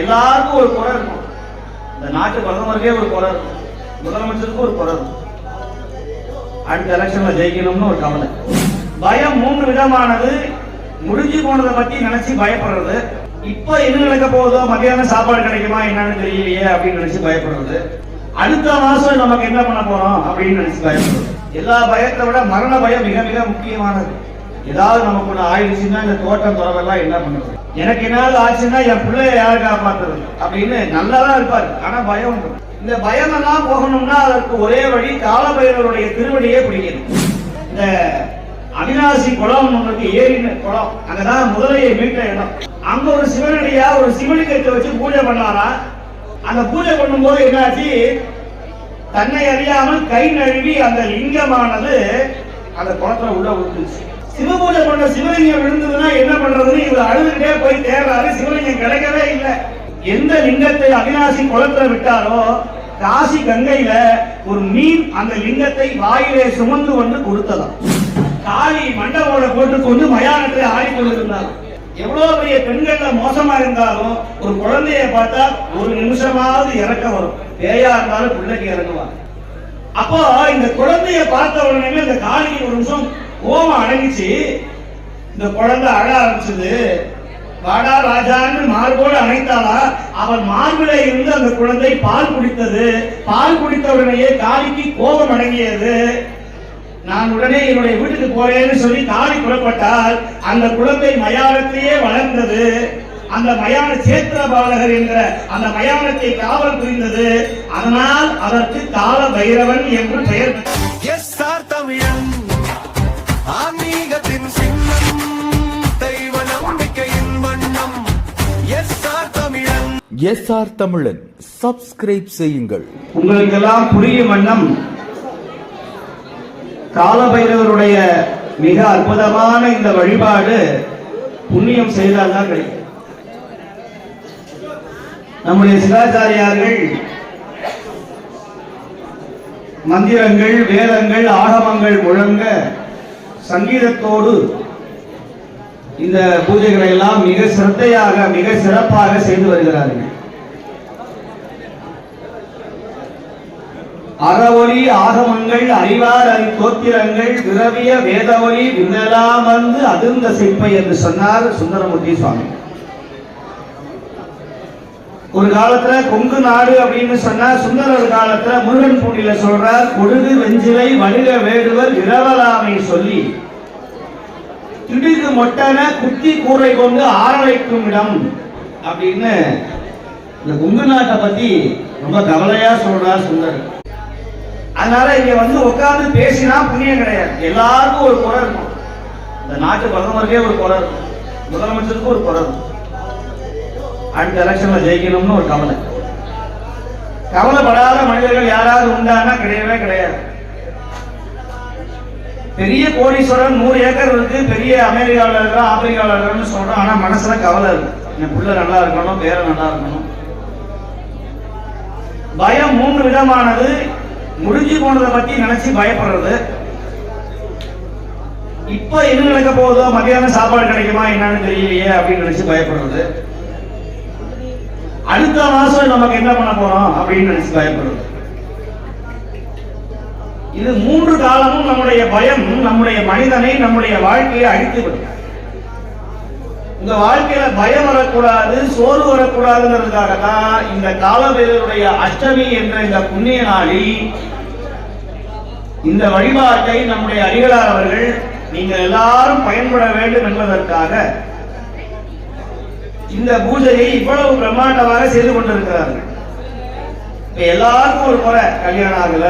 எல்லாருக்கும் ஒரு குறை இருக்கும். இந்த நாட்டு பிரதமருக்கே ஒரு குறை இருக்கும். முதலமைச்சருக்கும் ஒரு குறை இருக்கும். அடுத்த எலெக்ஷன்ல ஜெயிக்கணும்னு ஒரு கவலை. பயம் மூன்று விதமானது. முடிஞ்சு போனதை பத்தி நினைச்சு பயப்படுறது. இப்ப என்ன நடக்க போகுதோ மத்தியானம் சாப்பாடு கிடைக்குமா என்னன்னு தெரியலையே அப்படின்னு நினைச்சு பயப்படுறது. அடுத்த மாசம் நமக்கு என்ன பண்ண போறோம் அப்படின்னு நினைச்சு பயப்படுறது. எல்லா பயத்தை விட மரண பயம் மிக மிக முக்கியமானது. ஏதாவது நமக்கு ஆயிடுச்சுன்னா இந்த தோட்டம் துறவெல்லாம் என்ன பண்ணுறது? எனக்கு என்னால் ஆச்சுன்னா என் பிள்ளைய யார் காப்பாத்துறது? அப்படின்னு நல்லாதான் இருப்பாரு. ஆனா பயம் உண்டு. இந்த பயம் எல்லாம் போகணும்னா அதற்கு ஒரே வழி காலபைரவருடைய திருவடியே பிடிக்கணும். இந்த அவினாசி குளம் ஒன்றுக்கு ஏரின குளம். அங்கதான் முதலையை மீட்ட இடம். அங்க ஒரு சிவனடியா ஒரு சிவலிங்கத்தை வச்சு பூஜை பண்ணாரா? அந்த பூஜை பண்ணும்போது என்னாச்சு? தன்னை அறியாமல் கை நழுவி அந்த லிங்கமானது அந்த குளத்துல உள்ள விழுந்துச்சு சிவபூஜை பண்ண சிவலிங்கம் விழுந்ததுன்னா என்ன பண்றதுன்னு இவர் அழுதுகிட்டே போய் தேடுறாரு. சிவலிங்கம் கிடைக்கவே இல்லை. எந்த லிங்கத்தை அவினாசி குளத்துல விட்டாரோ காசி கங்கையில ஒரு மீன் அந்த லிங்கத்தை வாயிலே சுமந்து வந்து கொடுத்ததாம். காளி மண்டபோட போட்டு கொண்டு மயானத்தில் ஆடிக்கொண்டிருந்தார் எவ்வளவு பெரிய பெண்கள்ல மோசமா இருந்தாலும் ஒரு குழந்தைய பார்த்தா ஒரு நிமிஷமாவது இறக்க வரும். பேயா இருந்தாலும் பிள்ளைக்கு இறங்குவாங்க அப்போ இந்த குழந்தைய பார்த்த உடனே இந்த காளிக்கு ஒரு நிமிஷம் கோவம் அடங்கிச்சு. இந்த குழந்தை அழ ஆரம்பிச்சது. வாடா ராஜான்னு மார்போடு அணைத்தாளா? அவன் மார்பிலே இருந்து அந்த குழந்தை பால் குடித்தது. பால் குடித்த உடனேயே காளிக்கு கோபம் அடங்கியது. நான் உடனே என்னுடைய வீட்டுக்கு போறேன்னு சொல்லி காளி புறப்பட்டால் அந்த குழந்தை மயானத்திலேயே வளர்ந்தது. அந்த மயான சேத்திர பாலகர் என்ற அந்த மயானத்தை காவல் புரிந்தது. அதனால் அதற்கு கால பைரவன் என்று பெயர் எஸ் தமிழன். எஸ் எஸ்ஆர் தமிழன் சப்ஸ்கிரைப் செய்யுங்கள். உங்களுக்கெல்லாம் புரியும் வண்ணம் காலபைரவருடைய மிக அற்புதமான இந்த வழிபாடு புண்ணியம் செய்தால்தான் கிடைக்கும். நம்முடைய சிவாச்சாரியார்கள் மந்திரங்கள் வேதங்கள் ஆகமங்கள் முழங்க சங்கீதத்தோடு இந்த பூஜைகளை எல்லாம் மிக சிரத்தையாக மிக சிறப்பாக செய்து வருகிறார்கள். அறவொலி ஆகமங்கள் அறிவார் அறி தோத்திரங்கள் விரவிய வேதவொலி விண்ணலாம் வந்து அதிர்ந்த சிற்பை என்று சொன்னார் சுந்தரமூர்த்தி சுவாமி. ஒரு காலத்துல கொங்கு நாடு அப்படின்னு சொன்னா சுந்தரர் காலத்துல முருகன் பூண்டியில சொல்றார் கொழுது வெஞ்சிலை வணிக வேடுவர் இரவலாமை சொல்லி திடுகு மொட்டன குத்தி கூரை கொண்டு ஆரழைக்கும் இடம் அப்படின்னு இந்த கொங்கு நாட்டை பத்தி ரொம்ப கவலையா சொல்றார் சுந்தர். அதனால இங்க வந்து உட்கார்ந்து பேசினா புண்ணியம் கிடையாது. எல்லாருக்கும் ஒரு குறை இருக்கும். இந்த நாட்டு பிரதமருக்கே ஒரு குறை இருக்கும். முதலமைச்சருக்கும் ஒரு குறை இருக்கும். அடுத்த எலெக்ஷன்ல ஜெயிக்கணும்னு ஒரு கவலை. கவலைப்படாத மனிதர்கள் யாராவது உண்டானா கிடையவே கிடையாது. பெரிய கோடீஸ்வரன் நூறு ஏக்கர் இருக்கு பெரிய அமெரிக்காவில் இருக்கிற ஆப்பிரிக்காவில் இருக்கிறன்னு சொல்றோம் ஆனா மனசுல கவலை இருக்கு. என் புள்ள நல்லா இருக்கணும் பேர நல்லா இருக்கணும். பயம் மூன்று விதமானது. முடிஞ்சு போனதை பத்தி நினைச்சு பயப்படுறது. இப்ப என்ன நடக்க போகுதோ மத்தியானம் சாப்பாடு கிடைக்குமா என்னன்னு தெரியலையே அப்படின்னு நினைச்சு பயப்படுறது. அடுத்த மாசம் நமக்கு என்ன பண்ண போறோம் அப்படின்னு நினைச்சு பயப்படுறது. இது மூன்று காலமும் நம்முடைய பயம் நம்முடைய மனிதனை நம்முடைய வாழ்க்கையை அழித்துவிடும் உங்க வாழ்க்கையில பயம் வரக்கூடாது சோறு வரக்கூடாதுங்கிறதுக்காக தான் இந்த காலவேலருடைய அஷ்டமி என்ற இந்த புண்ணிய நாளில் இந்த வழிபாட்டை நம்முடைய அடிகளார் அவர்கள் நீங்கள் எல்லாரும் பயன்பட வேண்டும் என்பதற்காக இந்த பூஜையை இவ்வளவு பிரம்மாண்டமாக செய்து கொண்டிருக்கிறார்கள். எல்லாருக்கும் ஒரு குறை கல்யாணம் ஆகல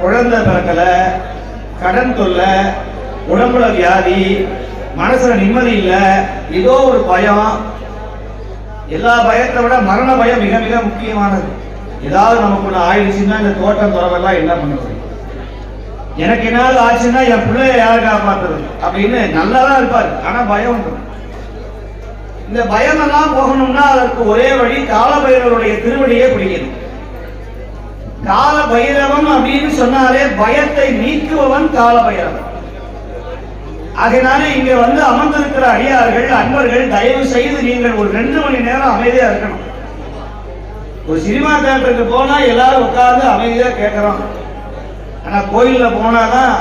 குழந்தை பிறக்கல கடன் தொல்லை உடம்புல வியாதி மனசுல நிம்மதி இல்லை ஏதோ ஒரு பயம். எல்லா பயத்தை விட மரண பயம் மிக மிக முக்கியமானது. ஏதாவது நமக்கு ஒண்ணு ஆயிடுச்சுன்னா இந்த தோட்டம் துறவெல்லாம் என்ன பண்ணுறது எனக்கு என்னாவது ஆச்சுன்னா என் பிள்ளைய யார் காப்பாத்துறது? அப்படின்னு நல்லாதான் இருப்பாரு. ஆனா பயம் உண்டு. இந்த பயம் எல்லாம் போகணும்னா அதற்கு ஒரே வழி காலபைரவருடைய திருவடியே பிடிக்கணும். கால பைரவம் அப்படின்னு சொன்னாலே பயத்தை நீக்குபவன் கால பைரவன் அதனால இங்க வந்து அமர்ந்திருக்கிற அடியார்கள் அன்பர்கள் தயவு செய்து நீங்கள் ஒரு ரெண்டு மணி நேரம் அமைதியா இருக்கணும். ஒரு சினிமா தேட்டருக்கு போனா எல்லாரும் உட்கார்ந்து அமைதியா கேட்கிறோம். ஆனா கோயில்ல போனாதான்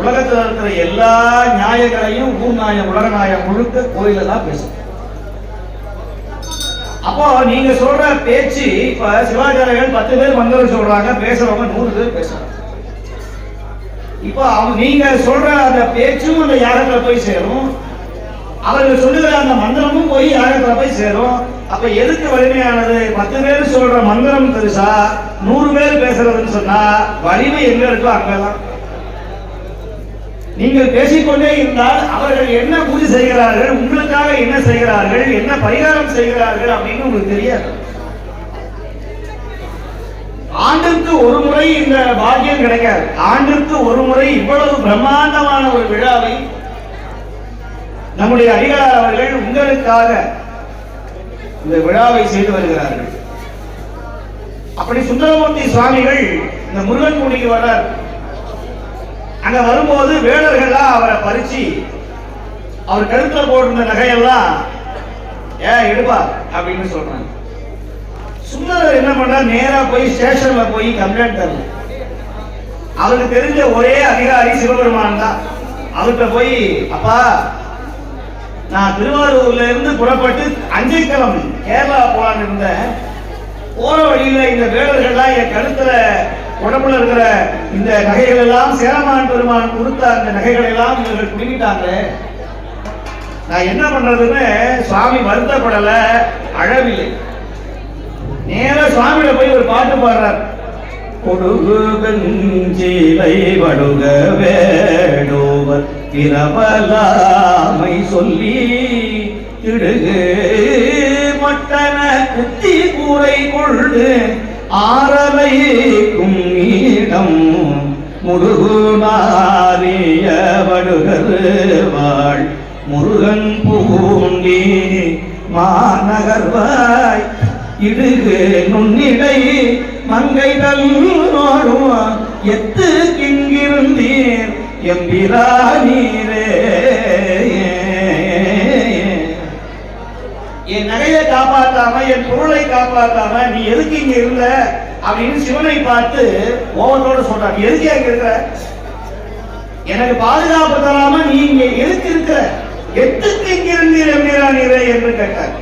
உலகத்துல இருக்கிற எல்லா நியாயங்களையும் ஊர் நாயம் உலக நாயம் முழுக்க கோயில தான் பேசும். அப்போ நீங்க சொல்ற பேச்சு இப்ப சிவாச்சாரியர்கள் பத்து பேர் மந்திரம் சொல்றாங்க பேசுறவங்க நூறு பேர் பேசுறாங்க. இப்போ அவங்க நீங்க சொல்ற அந்த பேச்சும் அந்த யாகத்துல போய் சேரும். அவர்கள் சொல்லுகிற அந்த மந்திரமும் போய் யாகத்துல போய் சேரும். அப்ப எதுக்கு வலிமையானது? பத்து பேர் சொல்ற மந்திரம் பெருசா? நூறு பேர் பேசுறதுன்னு சொன்னா வலிமை எங்க இருக்கோ அங்கதான். நீங்கள் பேசிக்கொண்டே இருந்தால் அவர்கள் என்ன பூஜை செய்கிறார்கள் உங்களுக்காக என்ன செய்கிறார்கள் என்ன பரிகாரம் செய்கிறார்கள் அப்படின்னு உங்களுக்கு தெரியாது. ஆண்டுக்கு ஒரு முறை இந்த பாக்கியம் கிடைக்காது. ஆண்டுக்கு ஒரு முறை இவ்வளவு பிரம்மாண்டமான ஒரு விழாவை நம்முடைய அடிகளார் அவர்கள் உங்களுக்காக இந்த விழாவை செய்து வருகிறார்கள். அப்படி சுந்தரமூர்த்தி சுவாமிகள் இந்த முருகன் மூலிகை வர்றார். அங்க வரும்போது வேலர்கள்லாம் அவரை பறிச்சு அவர் கழுத்துல போட்டிருந்த நகையெல்லாம் ஏ எடுப்பா அப்படின்னு சொல்றாங்க. சுந்தரர் என்ன பண்ணா நேரா போய் ஸ்டேஷன்ல போய் கம்ப்ளைண்ட் தரணும். அவருக்கு தெரிஞ்ச ஒரே அதிகாரி சிவபெருமான் தான். அவர்கிட்ட போய் அப்பா நான் திருவாரூர்ல இருந்து புறப்பட்டு அஞ்சைக்கிழமை கேரளா போலான்னு இருந்தேன். போற வழியில இந்த வேடர்கள்லாம் என் கழுத்துல உடம்புல இருக்கிற இந்த நகைகள் எல்லாம் சேரமான் பெருமான் கொடுத்த அந்த நகைகள் எல்லாம் இவர்கள் குடிக்கிட்டாங்க நான் என்ன பண்றதுன்னு சுவாமி வருத்தப்படல அழவில்லை. நேர சுவாமியில போய் ஒரு பாட்டு பாடுறார். கொடுகு வெஞ்சிலை வடுக வேடோவர் பிரபலாமை சொல்லி திடுகு மட்டன குத்தி கூரை கொண்டு ஆரலைக்கும் இடம் முருகுமாரிய நாரிய வாழ். முருகன் பூண்டி மாநகர்வாய். இடுகு நுண்ணிடை மங்கை தல்லோடும் எத்து கிங்கிருந்தீர் எம்பிரானீரே காப்பாற்றாம என் பொருளை காப்பாற்றாம நீ எதுக்கு இங்க இருந்த? அப்படின்னு சிவனை பார்த்து ஓவத்தோட சொல்றான். "நீ எதுக்கு அங்க இருக்கிற? எனக்கு பாதுகாப்பு தராம நீ இங்க எதுக்கு இருக்கிற? எத்துக்கு இங்க இருந்தீர் என்கிறான் என்று கேட்டார்.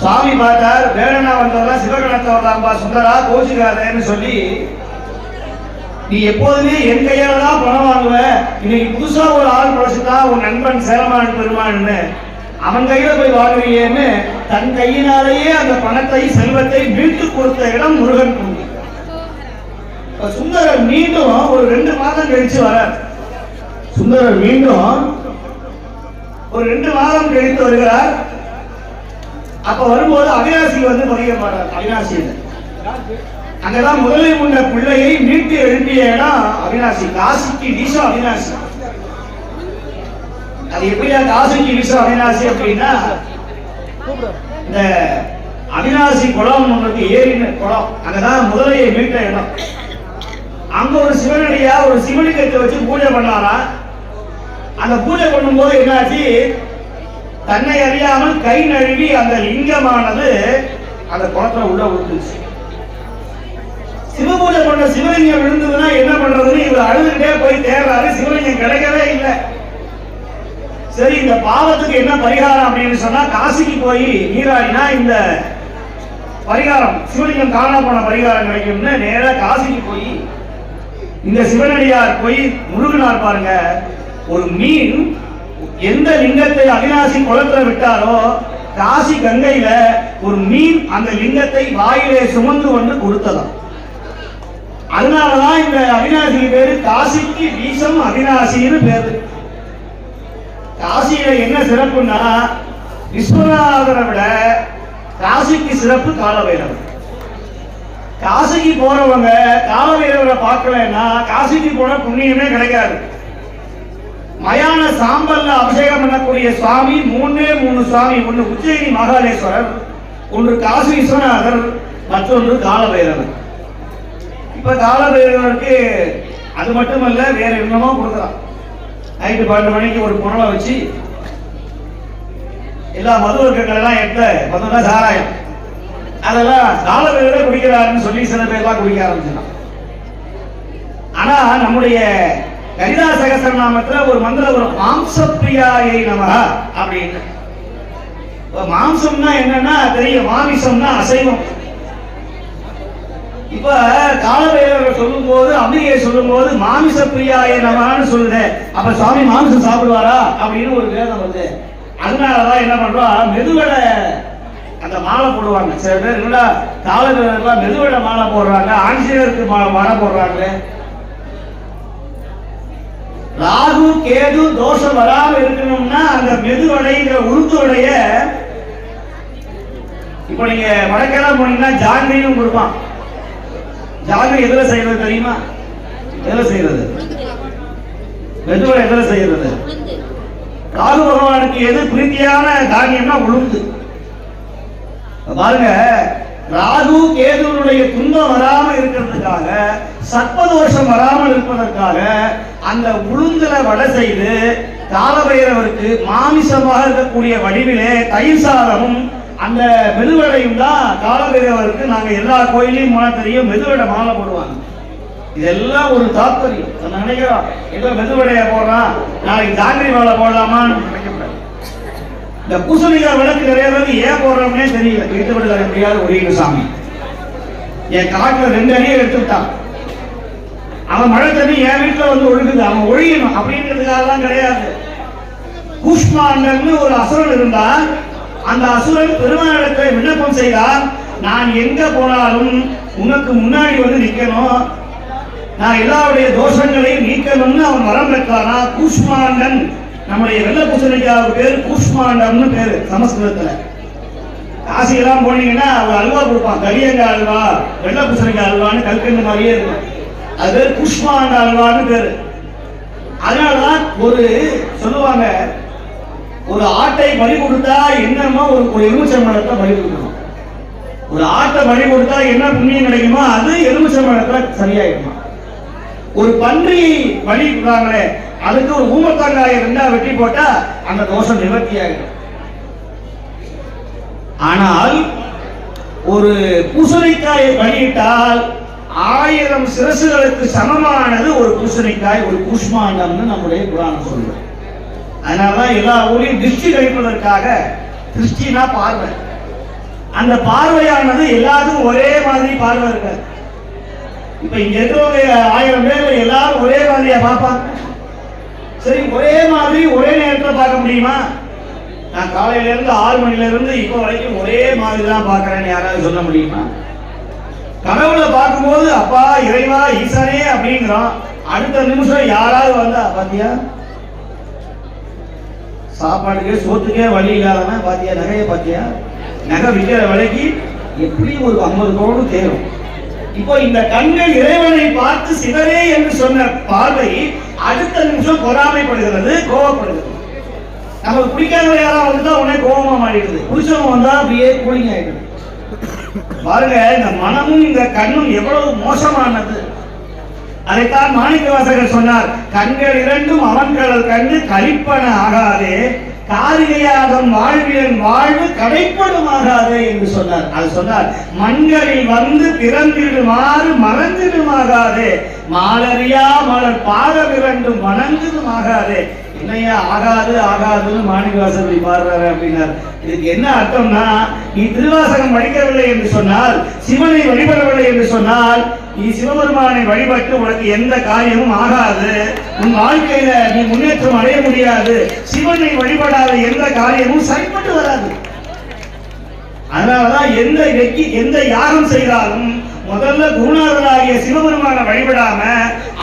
சுவாமி பார்த்தார் வேடனா வந்தவரா சிவகணத்தவர் தான்பா சுந்தரா கோச்சுக்காதேன்னு சொல்லி நீ எப்போதுமே என் கையால தான் பணம் வாங்குவ. இன்னைக்கு புதுசா ஒரு ஆள் பழசுதா உன் நண்பன் சேலமான் பெருமான்னு அவன் கையில போய் வாங்குறியேன்னு தன் கையினாலேயே அந்த பணத்தை செல்வத்தை மீட்டு கொடுத்த இடம் முருகன் கோவில். சுந்தரர் மீண்டும் ஒரு ரெண்டு மாதம் கழிச்சு வரார். சுந்தரர் மீண்டும் ஒரு ரெண்டு மாதம் கழித்து வருகிறார். அப்ப வரும்போது அவினாசி வந்து பதிக மாட்டார் அவினாசி அங்கதான் முதலில் உள்ள பிள்ளையை மீட்டு எழுப்பிய இடம் அவினாசி. காசிக்கு வீசம் அவினாசி. அது எப்படியா காசிக்கு வீசம் அவினாசி அப்படின்னா இந்த அவினாசி குளம் ஏறின ஏரின குளம் அங்கதான் முதலையை மீட்ட இடம். அங்க ஒரு சிவனடியா ஒரு சிவலிங்கத்தை வச்சு பூஜை பண்ணாரா? அந்த பூஜை பண்ணும்போது என்னாச்சு? தன்னை அறியாமல் கை நழுவி அந்த லிங்கமானது அந்த குளத்துல உள்ள விழுந்துச்சு. சிவபூஜை பண்ண சிவலிங்கம் விழுந்ததுன்னா என்ன பண்றதுன்னு இவர் அழுதுகிட்டே போய் தேடுறாரு. சிவலிங்கம் கிடைக்கவே இல்லை. சரி இந்த பாவத்துக்கு என்ன பரிகாரம் அப்படின்னு சொன்னா காசிக்கு போய் நீராடினா இந்த பரிகாரம் சிவலிங்கம் காணாம போன பரிகாரம் கிடைக்கும்னு நேரா காசிக்கு போய் இந்த சிவனடியார் போய் முருகனார் பாருங்க ஒரு மீன் எந்த லிங்கத்தை அவிநாசி குளத்துல விட்டாரோ காசி கங்கையில ஒரு மீன் அந்த லிங்கத்தை வாயிலே சுமந்து கொண்டு கொடுத்ததாம். அதனாலதான் இந்த அவிநாசி பேரு காசிக்கு வீசம் அவிநாசின்னு பேரு. காசியில என்ன சிறப்புன்னா விஸ்வநாதரை விட காசிக்கு சிறப்பு காலபைரவர். காசிக்கு போறவங்க காலபைரவரை பார்க்கலன்னா காசிக்கு போன புண்ணியமே கிடைக்காது. மயான சாம்பல்ல அபிஷேகம் பண்ணக்கூடிய சுவாமி மூணே மூணு சுவாமி ஒன்று உஜ்ஜயினி மகாலேஸ்வரர் ஒன்று காசி விஸ்வநாதர் மற்றொன்று காலபைரவர். இப்ப காலபைரவருக்கு அது மட்டுமல்ல வேற என்னமோ கொடுக்குறான் நைட்டு பன்னெண்டு மணிக்கு ஒரு புனலை வச்சு எல்லா மது எல்லாம் எடுத்த மதுனா சாராயம். அதெல்லாம் காலவேல குடிக்கிறாருன்னு சொல்லி சில பேர்லாம் குடிக்க ஆரம்பிச்சிடலாம். ஆனா நம்முடைய கரிதா சகசரநாமத்துல ஒரு மந்திரம் ஒரு மாம்சப்பிரியாயை நமகா அப்படின்னு. மாம்சம்னா என்னன்னா தெரியும் மாமிசம்னா அசைவம். இப்ப காலவேலர் சொல்லும் போது அம்பிகை சொல்லும் போது மாமிச பிரியாய நமான்னு சொல்லுது. அப்ப சுவாமி மாமிசம் சாப்பிடுவாரா? அப்படின்னு ஒரு வேதம் வந்து அதனாலதான் என்ன பண்றோம் மெதுவடை அந்த மாலை போடுவாங்க. சில பேர் என்னடா காலவேலர்லாம் மெதுவடை மாலை போடுறாங்க ஆஞ்சநேயருக்கு மாலை மாலை போடுறாங்க ராகு கேது தோஷம் வராம இருக்கணும்னா அந்த மெதுவடைங்கிற உருத்துவடைய இப்ப இப்போ நீங்க வடக்கெல்லாம் போனீங்கன்னா ஜாங்கிரியும் கொடுப்பான். ஜாங்கிரி எதுல செய்யறது தெரியுமா? எதுல செய்யறது? மெதுவடை எதுல செய்யறது? ராகு பகவானுக்கு எது பிரீத்தியான தானியம்னா உளுந்து. பாருங்க ராகு கேதுவனுடைய துன்பம் வராம இருக்கிறதுக்காக சர்ப்பதோஷம் வராமல் இருப்பதற்காக அந்த உளுந்துல வடை செய்து காலபைரவருக்கு மாமிசமாக இருக்கக்கூடிய வடிவிலே தயிர் சாதமும் அந்த மெதுவடையும் தான் காலபைரவருக்கு நாங்கள் எல்லா கோயிலையும் போனா மெதுவடை மாலை போடுவாங்க. இதெல்லாம் ஒரு தாத்பரியம். நான் நினைக்கிறோம் ஏதோ மெதுவடையை போடுறான் நாளைக்கு ஜாங்கிரி மாலை போடலாமான்னு நினைக்கக்கூடாது இந்த பூசணிக்காய் விளக்கு நிறைய பேருக்கு ஏன் போடுறோம்னே தெரியல. வீட்டு விடுதலை முடியாது ஒரே சாமி. என் காட்டில் ரெண்டு அணியை எடுத்துட்டான். அவன் மழை தண்ணி என் வீட்டில் வந்து ஒழுகுது. அவன் ஒழியணும். அப்படிங்கிறதுக்காக தான் கிடையாது. கூஷ்மாண்டன்னு ஒரு அசுரன் இருந்தா அந்த அசுரன் பெருமாளிடத்தை விண்ணப்பம் செய்தார் நான் எங்க போனாலும் உனக்கு முன்னாடி வந்து நிக்கணும். நான் எல்லாருடைய தோஷங்களையும் நீக்கணும்னு அவன் வரம் பெற்றானா? கூஷ்மாண்டன். நம்முடைய வெள்ள பூசணிக்காவுக்கு கூஷ்மாண்டம்னு பேரு சமஸ்கிருதத்துல. காசியெல்லாம் போனீங்கன்னா அவர் அல்வா கொடுப்பான். கரியங்காய் அல்வா வெள்ள பூசணிக்காய் அல்வான்னு கல்கண்டு மாதிரியே இருக்கும். அது பேர் கூஷ்மாண்ட அல்வான்னு பேரு. அதனாலதான் ஒரு சொல்லுவாங்க ஒரு ஆட்டை பலி கொடுத்தா என்னமோ ஒரு ஒரு எலுமிச்சம்பழத்தை பலி கொடுக்கணும். ஒரு ஆட்டை பலி கொடுத்தா என்ன புண்ணியம் கிடைக்குமோ அது எலுமிச்சம்பழத்துல சரியாயிருமா ஒரு பன்றி பலி கொடுத்தாங்களே அதுக்கு ஒரு ஊமத்தங்காய ரெண்டா வெட்டி போட்டா அந்த தோஷம் நிவர்த்தி ஆகிடும் ஆனால் ஒரு பூசணிக்காயை பலியிட்டால் ஆயிரம் சிரசுகளுக்கு சமமானது ஒரு பூசணிக்காய் ஒரு கூஷ்மாண்டம்னு நம்முடைய புராணம் சொல்லுவோம் அதனாலதான் எல்லா ஊரையும் திருஷ்டி கழிப்பதற்காக திருஷ்டினா பார்வை. அந்த பார்வையானது எல்லாத்துக்கும் ஒரே மாதிரி பார்வை இருக்காது இப்ப இங்க இருக்கிறவங்க ஆயிரம் பேர்ல எல்லாரும் ஒரே மாதிரியா பார்ப்பாங்க. சரி ஒரே மாதிரி ஒரே நேரத்தில் பார்க்க முடியுமா? நான் காலையில இருந்து ஆறு மணில இருந்து இப்போ வரைக்கும் ஒரே மாதிரி தான் பார்க்கறேன்னு யாராவது சொல்ல முடியுமா? கடவுளை பார்க்கும்போது அப்பா இறைவா ஈசனே அப்படிங்கிறோம் அடுத்த நிமிஷம் யாராவது வந்தா பாத்தியா? சாப்பாட்டுக்கே சோத்துக்கே வழி இல்லாதவன் பாத்தியா நகையை பாத்தியா? நகை விற்கிற விலைக்கு எப்படி ஒரு ஐம்பது கோடு தேரும்? இப்போ இந்த கண்கள் இறைவனை பார்த்து சிவரே என்று சொன்ன பார்வை அடுத்த நிமிஷம் பொறாமைப்படுகிறது கோவப்படுகிறது. நமக்கு பிடிக்காத யாரா வந்துட்டா உடனே கோபமா மாறிடுது. புருஷன் வந்தா அப்படியே கூலிங் ஆயிடுது. பாருங்க இந்த மனமும் இந்த கண்ணும் எவ்வளவு மோசமானது. அதைத்தான் மாணிக்க வாசகர் சொன்னார். கண்கள் இரண்டும் அவன்களல் கண்டு கழிப்பன ஆகாதே காரிகையாதம் வாழ்வியன் வாழ்வு கடைப்படும் ஆகாது என்று சொன்னார். அது சொன்னார் மண்களில் வந்து பிறந்திடுமாறு மறந்திடுமாகாதே மாலரியா மலர் பாரவிரண்டும் இரண்டும் வணங்குதும் என்னையா ஆகாது ஆகாதுன்னு மாணிக்கவாசர் இப்படி பாடுறாரு அப்படின்னார். இதுக்கு என்ன அர்த்தம்னா நீ திருவாசகம் படிக்கவில்லை என்று சொன்னால் சிவனை வழிபடவில்லை என்று சொன்னால் நீ சிவபெருமானை வழிபட்டு உனக்கு எந்த காரியமும் ஆகாது. உன் வாழ்க்கையில நீ முன்னேற்றம் அடைய முடியாது. சிவனை வழிபடாத எந்த காரியமும் சரிப்பட்டு வராது. அதனாலதான் எந்த வெக்கி எந்த யாகம் செய்தாலும் முதல்ல குருநாதராகிய சிவபெருமானை வழிபடாம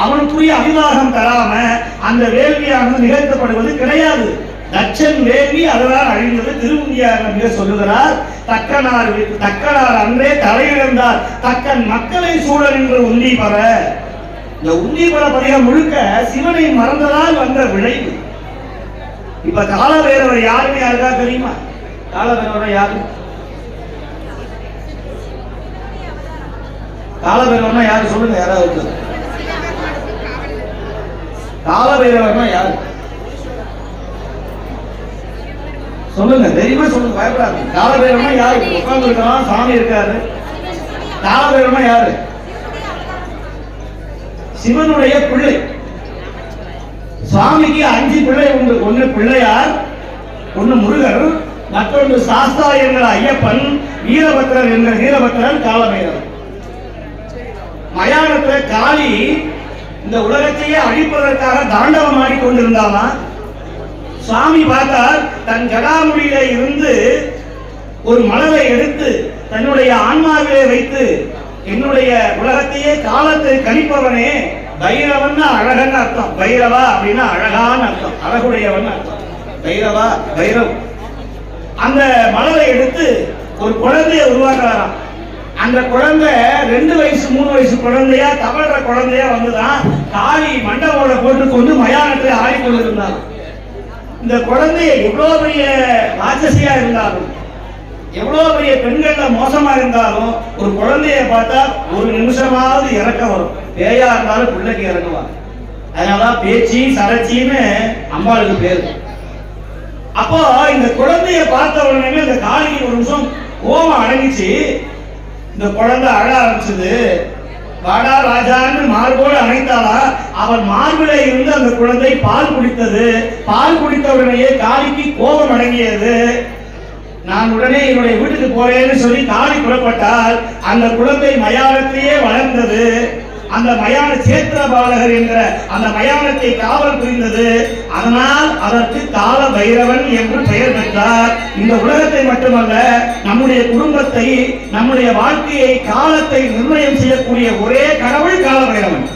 அவனுக்குரிய அபிவாகம் தராம அந்த வேள்வியானது நிகழ்த்தப்படுவது கிடையாது. தட்சன் வேள்வி அதனால் அழிந்தது திருவுந்தியார் என்று சொல்லுகிறார். தக்கனார் தக்கனார் அன்றே தலையிழந்தார். தக்கன் மக்களை சூழல் என்று உந்தி பெற இந்த உந்தி பெற பதிகம் முழுக்க சிவனை மறந்ததால் வந்த விளைவு. இப்ப காலவேரவர் யாருன்னு யாருக்கா தெரியுமா? காலவேரவர் யாரு? காலபைரவர்னா யாரு? சொல்லுங்க யாராவது காலபைரவர்னா யாரு? சொல்லுங்க தைரியமா சொல்லுங்க பயப்படாது காலபைரவனா யாரு? உட்கார்ந்து இருக்கலாம் சாமி இருக்காரு. காலபைரவனா யாரு? சிவனுடைய பிள்ளை. சுவாமிக்கு அஞ்சு பிள்ளை உண்டு. ஒண்ணு பிள்ளையார் ஒண்ணு முருகர் மற்றொன்று சாஸ்தா என்கிற ஐயப்பன் வீரபத்திரர் என்கிற வீரபத்திரன் காலபைரவன் மயானத்துல காளி இந்த உலகத்தையே அழிப்பதற்காக தாண்டவம் ஆடிக்கொண்டிருந்தாலாம் சுவாமி பார்த்தார் தன் ஜடாமுடியில இருந்து ஒரு மலரை எடுத்து தன்னுடைய ஆன்மாவிலே வைத்து என்னுடைய உலகத்தையே காலத்தை கணிப்பவனே பைரவன் அழகன் அர்த்தம். பைரவா அப்படின்னா அழகான அர்த்தம். அழகுடையவன் அர்த்தம். பைரவா பைரவ். அந்த மலரை எடுத்து ஒரு குழந்தைய உருவாக்குறாராம். அந்த குழந்தை ரெண்டு வயசு மூணு வயசு குழந்தையா தவழ்ற குழந்தையா வந்துதான் காளி மண்டபோட போட்டுக்கொண்டு மயானத்தில் ஆடிக்கொண்டிருந்தார் இந்த குழந்தை எவ்வளோ பெரிய ராட்சசியா இருந்தாலும் எவ்வளோ பெரிய பெண்கள்ல மோசமா இருந்தாலும் ஒரு குழந்தைய பார்த்தா ஒரு நிமிஷமாவது இறக்க வரும். பேயா இருந்தாலும் பிள்ளைக்கு இறக்குவாங்க அதனால பேச்சி சரச்சின்னு அம்பாளுக்கு பேர். அப்போ இந்த குழந்தைய பார்த்த உடனே இந்த காளிக்கு ஒரு நிமிஷம் கோபம் அடங்கிச்சு. இந்த குழந்தை அழ ஆரம்பிச்சது. வாடா ராஜான்னு மார்போடு அணைத்தாளா அவன் மார்பிலே இருந்து அந்த குழந்தை பால் குடித்தது. பால் குடித்தவுடனேயே காளிக்கு கோபம் அடங்கியது. நான் உடனே என்னுடைய வீட்டுக்கு போறேன்னு சொல்லி காளி புறப்பட்டால் அந்த குழந்தை மயானத்திலேயே வளர்ந்தது. அந்த மயான சேத்திர பாலகர் என்ற அந்த மயானத்தை காவல் புரிந்தது. அதனால் அதற்கு கால பைரவன் என்று பெயர் பெற்றார். இந்த உலகத்தை மட்டுமல்ல நம்முடைய குடும்பத்தை நம்முடைய வாழ்க்கையை காலத்தை நிர்ணயம் செய்யக்கூடிய ஒரே கடவுள் கால பைரவன்.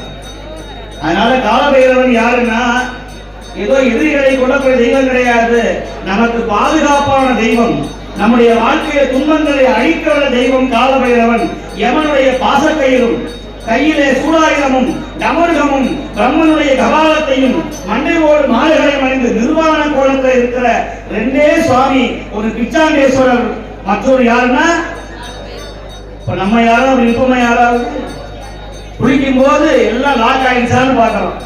அதனால கால பைரவன் யாருன்னா ஏதோ எதிரிகளை கொள்ளக்கூடிய தெய்வம் கிடையாது. நமக்கு பாதுகாப்பான தெய்வம் நம்முடைய வாழ்க்கையை துன்பங்களை அழிக்கிற தெய்வம் கால பைரவன். எவனுடைய பாசக்கையிலும் கையிலே சூடாயுதமும் டமருகமும் பிரம்மனுடைய கபாலத்தையும் மண்டையோடு மாலைகளையும் அணிந்து நிர்வாண கோலத்தில் இருக்கிற ரெண்டே சுவாமி ஒரு பிச்சாண்டேஸ்வரர். மற்றொரு யாருன்னா? இப்ப நம்ம யாரும் அப்படி யாராவது குளிக்கும் போது எல்லாம் லாக் ஆயிடுச்சான்னு பார்க்கறோம்.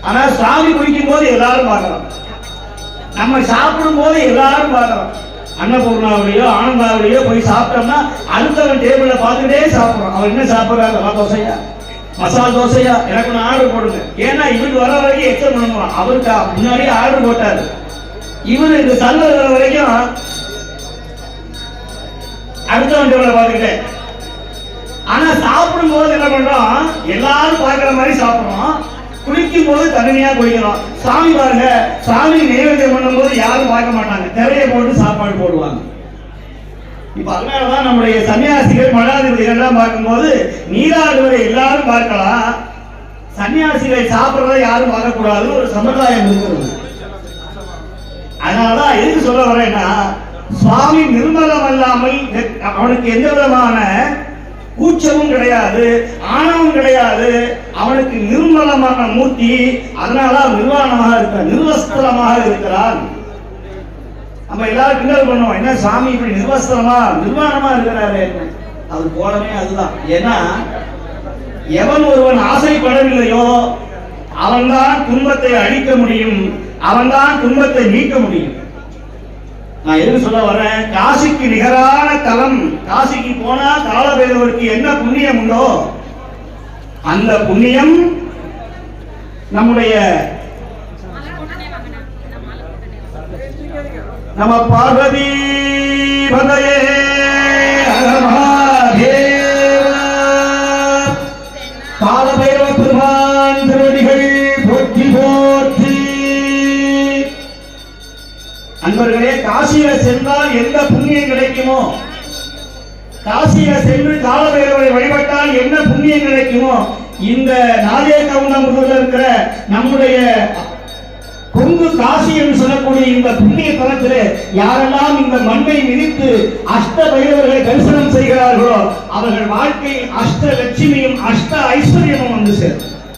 ஆனா சுவாமி குளிக்கும் போது எல்லாரும் பார்க்கறோம். நம்ம சாப்பிடும் போது எல்லாரும் பார்க்கறோம். அன்னபூர்ணாவிலையோ ஆனந்தாவிலையோ போய் சாப்பிட்டோம்னா அடுத்தவன் டேபிள்ல பார்த்துட்டே சாப்பிட்றோம் அவர் என்ன சாப்பிட்றாரு ரவா தோசையா? மசாலா தோசையா? எனக்கு ஒன்று ஆர்டர் போடுங்க. ஏன்னா இவருக்கு வர வரைக்கும் எக்ஸ்ட் பண்ணுவான். அவருக்கு? முன்னாடியே ஆர்டர் போட்டாரு. இவர் இந்த சல்ல வர வரைக்கும் அடுத்தவன் டேபிள பார்த்துக்கிட்டேன் ஆனா சாப்பிடும் போது என்ன பண்றோம் எல்லாரும் பார்க்குற மாதிரி சாப்பிடுறோம் குளிக்கும் போது தனிமையா குளிக்கணும். சாமி பாருங்க. சாமி நைவேத்தியம் பண்ணும்போது யாரும் பார்க்க மாட்டாங்க. திரைய போட்டு சாப்பாடு போடுவாங்க. இப்ப அதனாலதான் நம்முடைய சன்னியாசிகள் மடாதிபதிகள்லாம் பார்க்கும்போது நீராடுவதை எல்லாரும் பார்க்கலாம். சன்னியாசிகளை சாப்பிடுறதை யாரும் பார்க்கக்கூடாதுன்னு ஒரு சம்பிரதாயம் இருக்கிறது. அதனாலதான் எதுக்கு சொல்ல வரேன்னா சுவாமி நிர்மலம் அல்லாமல் அவனுக்கு எந்த விதமான கூச்சமும் கிடையாது ஆணவம் கிடையாது. அவனுக்கு நிர்மலமான மூர்த்தி அதனால அவன் நிர்வாணமாக இருக்கான் நிர்வஸ்திரமாக இருக்கிறான். நம்ம எல்லாரும் கிண்டல் பண்ணுவோம் என்ன சாமி இப்படி நிர்வஸ்திரமா நிர்வாணமா இருக்கிறாரு? அது போலமே அதுதான். ஏன்னா எவன் ஒருவன் ஆசைப்படவில்லையோ அவன்தான் துன்பத்தை அழிக்க முடியும் அவன்தான் துன்பத்தை நீக்க முடியும். நான் எதுக்கு சொல்ல வரேன் காசிக்கு நிகரான தலம் காசிக்கு போனா காலபைரவருக்கு என்ன புண்ணியம் உண்டோ அந்த புண்ணியம் நம்முடைய நம பார்வதி பதையே காலபைரவ பெருமான் திருவடிகள் போற்றி போற்றி. அன்பர்களே காசியில சென்றால் எந்த புண்ணியம் கிடைக்குமோ காசியில சென்று காலபைரவரை வழிபட்டால் என்ன புண்ணியம் கிடைக்குமோ இந்த நாதே கவுண்டம்புதூர்ல இருக்கிற நம்முடைய கொங்கு காசி என்று சொல்லக்கூடிய இந்த புண்ணிய தலத்திலே யாரெல்லாம் இந்த மண்ணை மிதித்து அஷ்ட பைரவர்களை தரிசனம் செய்கிறார்களோ அவர்கள் வாழ்க்கையில் அஷ்ட லட்சுமியும் அஷ்ட ஐஸ்வர்யமும் வந்து சேரும்.